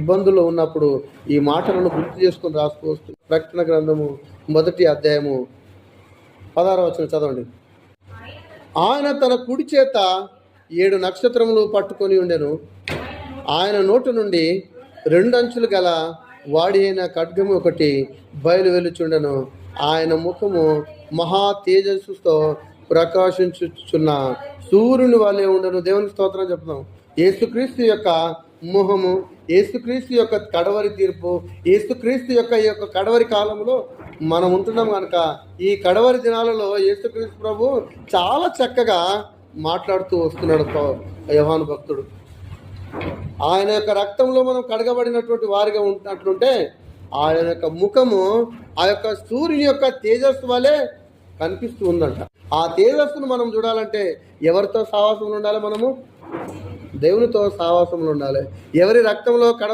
ఇబ్బందుల్లో ఉన్నప్పుడు ఈ మాటలను గుర్తు చేసుకొని రాసుకోవచ్చు. ప్రకటన గ్రంథము మొదటి అధ్యాయము పదహారు వచ్చిన చదవండి. ఆయన తన కుడి చేత ఏడు నక్షత్రములు పట్టుకొని ఉండెను. ఆయన నోటు నుండి రెండు అంచులు గల వాడి అయిన ఖడ్గము ఒకటి బయలు వెలుచుండెను ఆయన ముఖము మహా తేజస్సుతో ప్రకాశించుచున్న సూర్యుని వాళ్ళే ఉండను. దేవుని స్తోత్రం చెప్తాం యేసుక్రీస్తు యొక్క మొహము ఏసుక్రీస్తు యొక్క కడవరి తీర్పు ఏసుక్రీస్తు యొక్క ఈ యొక్క కడవరి కాలంలో మనం ఉంటున్నాం కనుక ఈ కడవరి దినాలలో ఏసుక్రీస్తు ప్రభు చాలా చక్కగా మాట్లాడుతూ వస్తున్నాడు పౌ- యోహాను భక్తుడు. ఆయన యొక్క రక్తంలో మనం కడగబడినటువంటి వారిగా ఉంటున్నట్లుంటే ఆయన యొక్క ముఖము ఆ యొక్క సూర్యుని యొక్క తేజస్సు వలె కనిపిస్తూ ఉందంట. ఆ తేజస్సును మనం చూడాలంటే ఎవరితో సావాసంలో ఉండాలి మనము? దేవునితో సావాసంలో ఉండాలి. ఎవరి రక్తంలో కడ